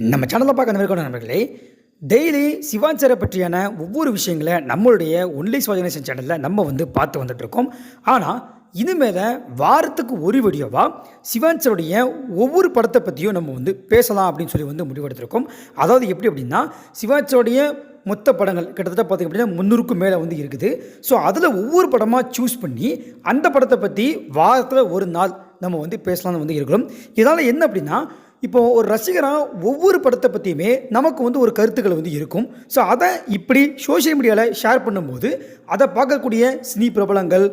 நம்ம சேனலில் பார்க்க நம்பிக்கை நண்பர்களே டெய்லி சிவாஞ்சரை பற்றியான ஒவ்வொரு விஷயங்களை நம்மளுடைய ஒன்லி சுவாஜினேஷன் சேனலில் நம்ம வந்து பார்த்து வந்துட்ருக்கோம் ஆனால் இனிமேல் வாரத்துக்கு ஒரு வீடியோவாக சிவாஞ்சருடைய ஒவ்வொரு படத்தை பற்றியும் நம்ம வந்து பேசலாம் அப்படின்னு சொல்லி வந்து முடிவெடுத்திருக்கோம் அதாவது எப்படி அப்படின்னா சிவாஞ்சருடைய மொத்த படங்கள் கிட்டத்தட்ட பார்த்திங்க அப்படின்னா முந்நூறுக்கும் மேலே வந்து இருக்குது. ஸோ அதில் ஒவ்வொரு படமாக சூஸ் பண்ணி அந்த படத்தை பற்றி வாரத்தில் ஒரு நாள் நம்ம வந்து பேசலாம்னு வந்து இருக்கிறோம். இதனால் என்ன அப்படின்னா இப்போ ஒரு ரசிகராக ஒவ்வொரு படத்தை பற்றியுமே நமக்கு வந்து ஒரு கருத்துக்கள் வந்து இருக்கும். ஸோ அதை இப்படி சோஷியல் மீடியாவில் ஷேர் பண்ணும்போது அதை பார்க்கக்கூடிய சினி பிரபலங்கள்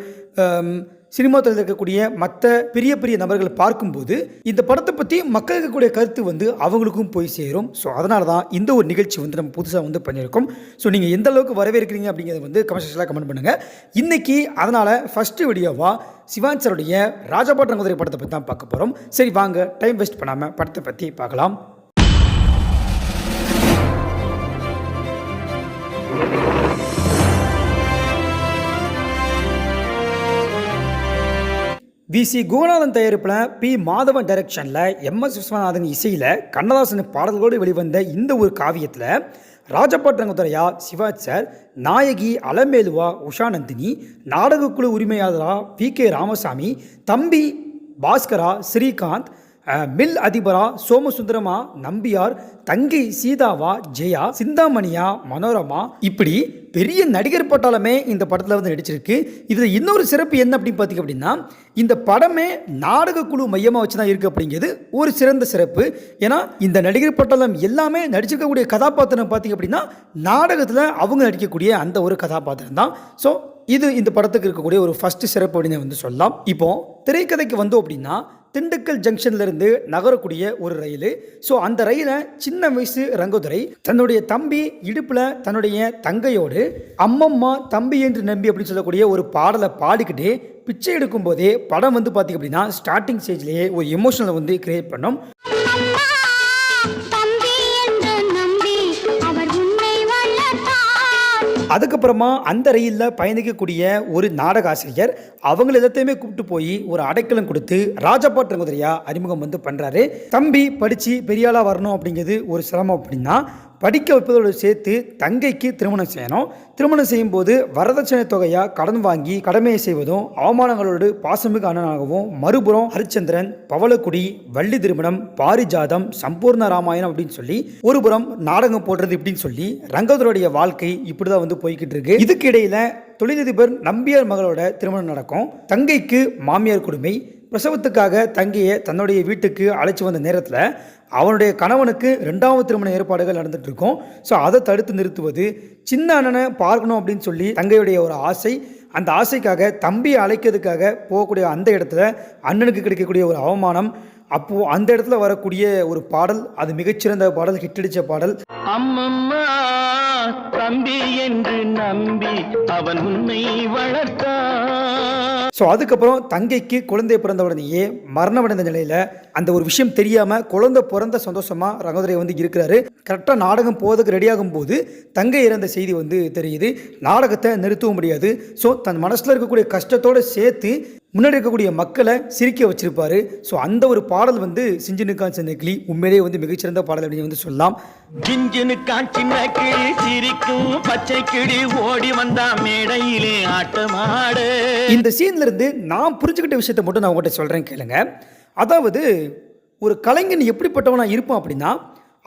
சினிமா துறையில் இருக்கக்கூடிய மற்ற பெரிய பெரிய நபர்கள் பார்க்கும்போது இந்த படத்தை பற்றி மக்கள் இருக்கக்கூடிய கருத்து வந்து அவங்களுக்கும் போய் சேரும். ஸோ அதனால தான் இந்த ஒரு நிகழ்ச்சி வந்து நம்ம புதுசாக வந்து பண்ணியிருக்கோம். ஸோ நீங்கள் எந்த அளவுக்கு வரவேற்கிறீங்க அப்படிங்கிறத வந்து கமெண்ட் செக்ஷனில் கமெண்ட் பண்ணுங்கள் இன்றைக்கி அதனால் ஃபஸ்ட்டு வீடியோவாக சிவான் சாருடைய ராஜபாட்டன் குதிரை படத்தை பற்றி தான் பார்க்க போகிறோம் சரி வாங்க டைம் வேஸ்ட் பண்ணாமல் படத்தை பற்றி பார்க்கலாம். வி சி குகநாதன் தயாரிப்பில் பி மாதவன் டைரக்ஷனில் எம் எஸ் விஸ்வநாதன் இசையில் கண்ணதாசன் பாடல்களோடு வெளிவந்த இந்த ஒரு காவியத்தில் ராஜபட்ரங்குதுரையா சிவாஜ் சார் நாயகி அலமேலுவா உஷாநந்தினி நாடகக்குழு உரிமையாளரா வி கே ராமசாமி தம்பி பாஸ்கரா ஸ்ரீகாந்த் மில் அதிபரா சோமசுந்தரமா நம்பியார் தங்கை சீதாவா ஜெயா சிந்தாமணியா மனோரமா இப்படி பெரிய நடிகர் பட்டாளமே இந்த படத்தில் வந்து நடிச்சிருக்கு. இதில் இன்னொரு சிறப்பு என்ன அப்படின்னு பார்த்தீங்க அப்படின்னா இந்த படமே நாடகக்குழு மையமாக வச்சு தான் இருக்குது அப்படிங்கிறது ஒரு சிறந்த சிறப்பு. ஏன்னா இந்த நடிகர் பட்டாளம் எல்லாமே நடிச்சிருக்கக்கூடிய கதாபாத்திரம் பார்த்தீங்க அப்படின்னா நாடகத்தில் அவங்க நடிக்கக்கூடிய அந்த ஒரு கதாபாத்திரம் தான். ஸோ இது இந்த படத்துக்கு இருக்கக்கூடிய ஒரு ஃபஸ்ட்டு சிறப்பு அப்படின்னு வந்து சொல்லலாம். இப்போ திரைக்கதைக்கு வந்தோம் அப்படின்னா திண்டுக்கல் ஜங்ஷன்லேருந்து நகரக்கூடிய ஒரு ரயில். ஸோ அந்த ரயிலை சின்ன வயசு ரங்கதுரை தன்னுடைய தம்பி இடுப்பில் தன்னுடைய தங்கையோடு அம்மம்மா தம்பி என்று நம்பி அப்படின்னு சொல்லக்கூடிய ஒரு பாடலை பாடிக்கிட்டே பிச்சை எடுக்கும் போதே படம் வந்து பார்த்தீங்க அப்படின்னா ஸ்டார்டிங் ஸ்டேஜ்லேயே ஒரு எமோஷனல் வந்து கிரியேட் பண்ணோம். அதுக்கப்புறமா அந்த ரயிலில் பயணிக்கக்கூடிய ஒரு நாடக ஆசிரியர் அவங்கள எல்லாத்தையுமே கூப்பிட்டு போய் ஒரு அடைக்கலம் கொடுத்து ராஜபாட் ரங்குதரியா அறிமுகம் வந்து பண்ணுறாரு தம்பி படித்து பெரியாளாக வரணும் அப்படிங்கிறது ஒரு சிரமம் அப்படின்னா படிக்க வைப்பதோடு சேர்த்து தங்கைக்கு திருமணம் செய்யணும். திருமணம் செய்யும்போது வரதட்சணை தொகையாக கடன் வாங்கி கடமையை செய்வதும் அவமானங்களோடு பாசமிகு அண்ணனாகவும் மறுபுறம் ஹரிச்சந்திரன் பவளக்குடி வள்ளி திருமணம் பாரிஜாதம் சம்பூர்ண ராமாயணம் அப்படின்னு சொல்லி ஒருபுறம் நாடகம் போடுறது இப்படின்னு சொல்லி ரங்கதருடைய வாழ்க்கை இப்படி தான் வந்து போய்கிட்டு இருக்கு. இதுக்கு இடையில தொழிலதிபர் நம்பியார் மகளோட திருமணம் நடக்கும். தங்கைக்கு மாமியார் கொடுமை பிரசவத்துக்காக தங்கையை தன்னுடைய வீட்டுக்கு அழைச்சி வந்த நேரத்தில் அவனுடைய கணவனுக்கு ரெண்டாவது திருமண ஏற்பாடுகள் நடந்துட்டு இருக்கும். ஸோ அதை தடுத்து நிறுத்துவது சின்ன அண்ணனை பார்க்கணும் அப்படின்னு சொல்லி தங்கையுடைய ஒரு ஆசை. அந்த ஆசைக்காக தம்பியை அழைக்கிறதுக்காக போகக்கூடிய அந்த இடத்துல அண்ணனுக்கு கிடைக்கக்கூடிய ஒரு அவமானம். அப்போது அந்த இடத்துல வரக்கூடிய ஒரு பாடல் அது மிகச்சிறந்த பாடல் ஹிட்டடிச்ச பாடல். அம்மம்மா தம்பி என்று நம்பி அவன் உன்னை வளர்த்த ஸோ அதுக்கப்புறம் தங்கைக்கு குழந்தை பிறந்த உடனேயே மரணமடைந்த நிலையில் அந்த ஒரு விஷயம் தெரியாமல் குழந்தை பிறந்த சந்தோஷமாக ரங்கதுரை வந்து இருக்கிறாரு. கரெக்டாக நாடகம் போவதுக்கு ரெடியாகும் போது தங்கை இறந்த செய்தி வந்து தெரியுது. நாடகத்தை நிறுத்தவும் முடியாது. ஸோ தன் மனசில் இருக்கக்கூடிய கஷ்டத்தோடு சேர்த்து முன்னாடி இருக்கக்கூடிய மக்களை சிரிக்க வச்சிருப்பாரு. ஸோ அந்த ஒரு பாடல் வந்து சிஞ்சினுக்கான் சென்னக்கிளி உண்மையிலேயே வந்து மிகச்சிறந்த பாடல் அப்படின்னு வந்து சொல்லலாம். ஜிஞ்சினுக்கான் சின்ன கிளி சிரிக்கும் பச்சை கிளி ஓடி வந்தா மேடையிலே ஆட்டமாடு. இந்த சீன்ல இருந்து நான் புரிஞ்சுக்கிட்ட விஷயத்தை மட்டும் நான் உங்கள்கிட்ட சொல்கிறேன் கேளுங்க. அதாவது ஒரு கலைஞன் எப்படிப்பட்டவனா இருப்பான் அப்படின்னா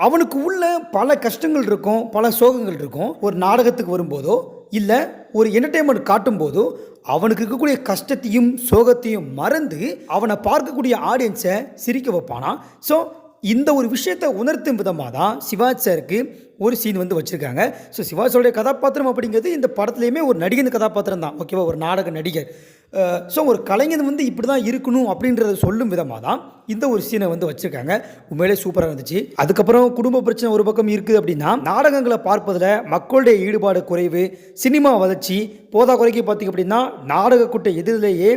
அவனுக்கு உள்ள பல கஷ்டங்கள் இருக்கும் பல சோகங்கள் இருக்கும். ஒரு நாடகத்துக்கு வரும்போதோ இல்லை ஒரு என்டர்டெயின்மெண்ட் காட்டும் போதோ அவனுக்கு இருக்கக்கூடிய கஷ்டத்தையும் சோகத்தையும் மறந்து அவனை பார்க்கக்கூடிய ஆடியன்ஸை சிரிக்க வைப்பானா? ஸோ இந்த ஒரு விஷயத்தை உணர்த்தும் விதமாக தான் சிவாஜ் சாருக்கு ஒரு சீன் வந்து வச்சுருக்காங்க. ஸோ சிவாஜோடைய கதாபாத்திரம் அப்படிங்கிறது இந்த படத்துலையுமே ஒரு நடிகன் கதாபாத்திரம் தான் ஓகேவா? ஒரு நாடக நடிகர். ஸோ ஒரு கலைஞன் வந்து இப்படி தான் இருக்கணும் அப்படின்றத சொல்லும் விதமாக தான் இந்த ஒரு சீனை வந்து வச்சுருக்காங்க. உண்மையிலே சூப்பராக இருந்துச்சு. அதுக்கப்புறம் குடும்ப பிரச்சனை ஒரு பக்கம் இருக்குது அப்படின்னா நாடகங்களை பார்ப்பதில் மக்களுடைய ஈடுபாடு குறைவு சினிமா வளர்ச்சி போதா குறைக்கு பார்த்திங்க அப்படின்னா நாடக கூட்ட எதிரிலேயே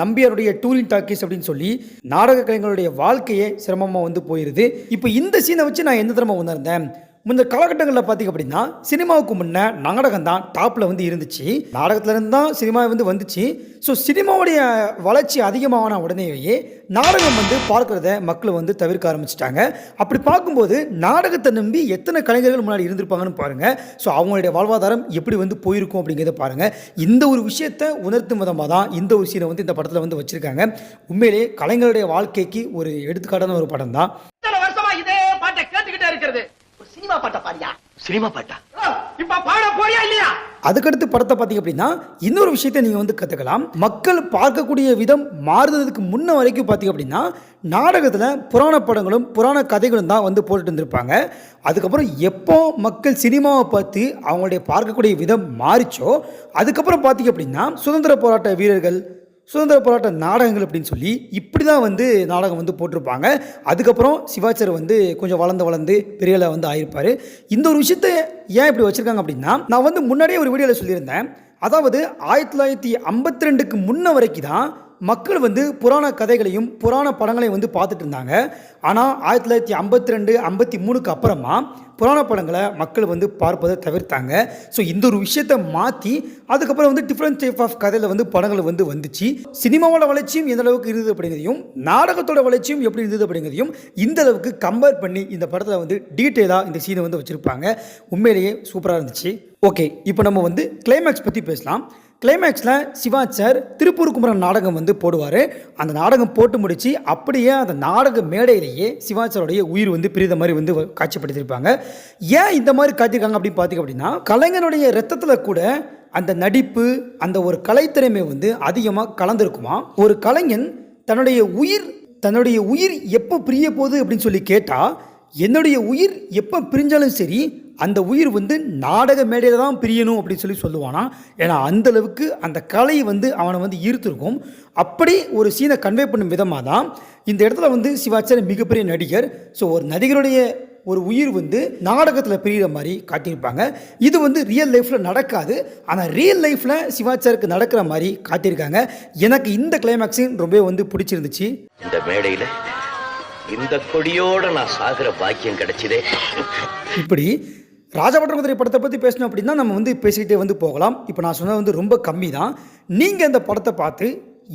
நம்பியாருடைய டூரிங் டாக்கீஸ் அப்படின்னு சொல்லி நாடக கலைஞர்களுடைய வாழ்க்கையே சிரமமாக வந்து போயிடுது இப்போ இந்த சீனை வச்சு நான் எந்த தரமாக உணர்ந்தேன்? முந்த காலகட்டங்களில் பார்த்தீங்க அப்படின்னா சினிமாவுக்கு முன்னே நாடகம் தான் டாப்பில் வந்து இருந்துச்சு. நாடகத்துலேருந்து தான் சினிமா வந்து வந்துச்சு. ஸோ சினிமாவுடைய வளர்ச்சி அதிகமான உடனேயே நாடகம் வந்து பார்க்குறத மக்கள் வந்து தவிர்க்க ஆரம்பிச்சிட்டாங்க. அப்படி பார்க்கும்போது நாடகத்தை நம்பி எத்தனை கலைஞர்கள் முன்னாடி இருந்திருப்பாங்கன்னு பாருங்கள் ஸோ அவங்களுடைய வாழ்வாதாரம் எப்படி வந்து போயிருக்கும் அப்படிங்கிறத பாருங்கள் இந்த ஒரு விஷயத்தை உணர்த்தும் விதமாக தான் இந்த ஒரு சீனை வந்து இந்த படத்தில் வந்து வச்சுருக்காங்க. உண்மையிலேயே கலைஞருடைய வாழ்க்கைக்கு ஒரு எடுத்துக்காட்டான ஒரு படம் தான் இத்தனை வருஷமா இதே பாட்டை கேட்டுக்கிட்டே இருக்கிறது ஒரு சினிமா பாட்டை பாரியா சினிமா பாட்டா? இப்ப பாட போறியா இல்லையா? அதுக்கடுத்து படத்தை பார்த்தீங்க அப்படின்னா இன்னொரு விஷயத்தை நீங்கள் வந்து கற்றுக்கலாம் மக்கள் பார்க்கக்கூடிய விதம் மாறுறதுக்கு முன்ன வரைக்கும் பார்த்தீங்க அப்படின்னா நாடகத்தில் புராண படங்களும் புராண கதைகளும் தான் வந்து போட்டுட்டு இருந்திருப்பாங்க. அதுக்கப்புறம் எப்போ மக்கள் சினிமாவை பார்த்து அவங்களுடைய பார்க்கக்கூடிய விதம் மாறிச்சோ அதுக்கப்புறம் பார்த்தீங்க அப்படின்னா சுதந்திர போராட்ட வீரர்கள் சுதந்திர போராட்ட நாடகங்கள் அப்படின்னு சொல்லி இப்படி தான் வந்து நாடகம் வந்து போட்டிருப்பாங்க. அதுக்கப்புறம் சிவாச்சர் வந்து கொஞ்சம் வளர்ந்து வளர்ந்து பெரியல வந்து ஆயிருப்பார். இந்த ஒரு விஷயத்தை ஏன் இப்படி வச்சுருக்காங்க அப்படின்னா நான் வந்து முன்னாடியே ஒரு வீடியோவில் சொல்லியிருந்தேன். அதாவது ஆயிரத்தி தொள்ளாயிரத்தி ஐம்பத்தி ரெண்டுக்கு முன்ன வரைக்கும் தான் மக்கள் வந்து புராண கதைகளையும் புராண படங்களையும் வந்து பார்த்துட்டு இருந்தாங்க. ஆனால் ஆயிரத்தி தொள்ளாயிரத்தி ஐம்பத்தி ரெண்டு ஐம்பத்தி மூணுக்கு அப்புறமா புராண படங்களை மக்கள் வந்து பார்ப்பதை தவிர்த்தாங்க. ஸோ இந்த ஒரு விஷயத்தை மாற்றி அதுக்கப்புறம் வந்து டிஃப்ரெண்ட் டைப் ஆஃப் கதையில் வந்து படங்கள் வந்து வந்துச்சு. சினிமாவோட வளர்ச்சியும் எந்த அளவுக்கு இருந்தது அப்படிங்கிறதையும் நாடகத்தோட வளர்ச்சியும் எப்படி இருந்தது அப்படிங்கிறதையும் இந்த அளவுக்கு கம்பேர் பண்ணி இந்த படத்தில் வந்து டீட்டெயிலாக இந்த சீனை வந்து வச்சுருப்பாங்க. உண்மையிலேயே சூப்பராக இருந்துச்சு. ஓகே இப்போ நம்ம வந்து கிளைமேக்ஸ் பற்றி பேசலாம். கிளைமேக்ஸில் சிவா சார் திருப்பூர் குமரன் நாடகம் வந்து போடுவார். அந்த நாடகம் போட்டு முடித்து அப்படியே அந்த நாடக மேடையிலேயே சிவா சாருடைய உயிர் வந்து பிரித மாதிரி வந்து காட்சிப்படுத்தியிருப்பாங்க. ஏன் இந்த மாதிரி காட்டியிருக்காங்க அப்படின்னு பார்த்தீங்க அப்படின்னா கலைஞனுடைய ரத்தத்தில் கூட அந்த நடிப்பு அந்த ஒரு கலைத்திறமை வந்து அதிகமாக கலந்துருக்குமா? ஒரு கலைஞன் தன்னுடைய உயிர் தன்னுடைய உயிர் எப்போ பிரிய போகுது அப்படின்னு சொல்லி கேட்டால் என்னுடைய உயிர் எப்போ பிரிஞ்சாலும் சரி அந்த உயிர் வந்து நாடக மேடையில் தான் பிரியணும் அப்படின்னு சொல்லி சொல்லுவானா? ஏன்னா அந்த அளவுக்கு அந்த கலை வந்து அவனை வந்து ஈர்த்திருக்கும். அப்படி ஒரு சீனை கன்வே பண்ணும் விதமாக தான் இந்த இடத்துல வந்து சிவாச்சாரி மிகப்பெரிய நடிகர் ஸோ ஒரு நடிகருடைய ஒரு உயிர் வந்து நாடகத்தில் பிரிகிற மாதிரி காட்டியிருப்பாங்க. இது வந்து ரியல் லைஃப்பில் நடக்காது. ஆனால் ரியல் லைஃப்பில் சிவாச்சாருக்கு நடக்கிற மாதிரி காட்டியிருக்காங்க. எனக்கு இந்த கிளைமேக்ஸும் ரொம்ப வந்து பிடிச்சிருந்துச்சு. இந்த மேடையில இந்த கொடியோட நான் சாகுற பாக்கியம் கிடைச்சதே. இப்படி ராஜபட்டகுதிரை படத்தை பற்றி பேசணும் அப்படின்னா நம்ம வந்து பேசிக்கிட்டே வந்து போகலாம். இப்போ நான் சொன்னது வந்து ரொம்ப கம்மி தான் நீங்கள் இந்த படத்தை பார்த்து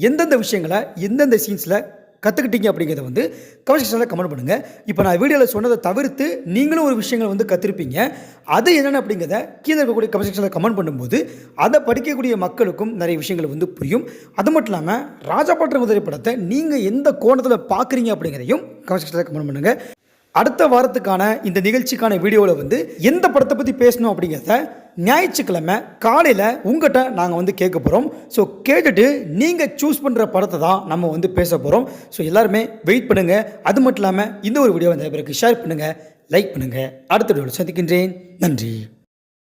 எந்தெந்த விஷயங்களை எந்தெந்த சீன்ஸில் கற்றுக்கிட்டீங்க அப்படிங்கிறத வந்து கமெண்ட் செக்ஷனில் கமெண்ட் பண்ணுங்கள் இப்போ நான் வீடியோவில் சொன்னதை தவிர்த்து நீங்களும் ஒரு விஷயங்களை வந்து கற்றுருப்பீங்க அது என்னென்ன அப்படிங்கிறத கீழே இருக்கக்கூடிய கமெண்ட் செக்ஷனில் கமெண்ட் பண்ணும்போது அதை படிக்கக்கூடிய மக்களுக்கும் நிறைய விஷயங்கள் வந்து புரியும். அது மட்டும் இல்லாமல் ராஜாபாட்டம் குதிரை படத்தை நீங்கள் எந்த கோணத்தில் பார்க்குறீங்க அப்படிங்கிறதையும் கமெண்ட் செக்ஷனில் கமெண்ட் பண்ணுங்கள் அடுத்த வாரத்துக்கான இந்த நிகழ்ச்சிக்கான வீடியோவில் வந்து எந்த படத்தை பற்றி பேசணும் அப்படிங்கிறத ஞாயிற்றுக்கிழமை காலையில் உங்கள்கிட்ட நாங்கள் வந்து கேட்க போகிறோம் ஸோ கேட்டுட்டு நீங்கள் சூஸ் பண்ணுற படத்தை தான் நம்ம வந்து பேச போகிறோம் ஸோ எல்லாருமே வெயிட் பண்ணுங்கள் அது மட்டும் இல்லாமல் இந்த ஒரு வீடியோ வந்து பிறகு ஷேர் பண்ணுங்கள் லைக் பண்ணுங்கள் அடுத்த வீடியோவில் சந்திக்கின்றேன். நன்றி.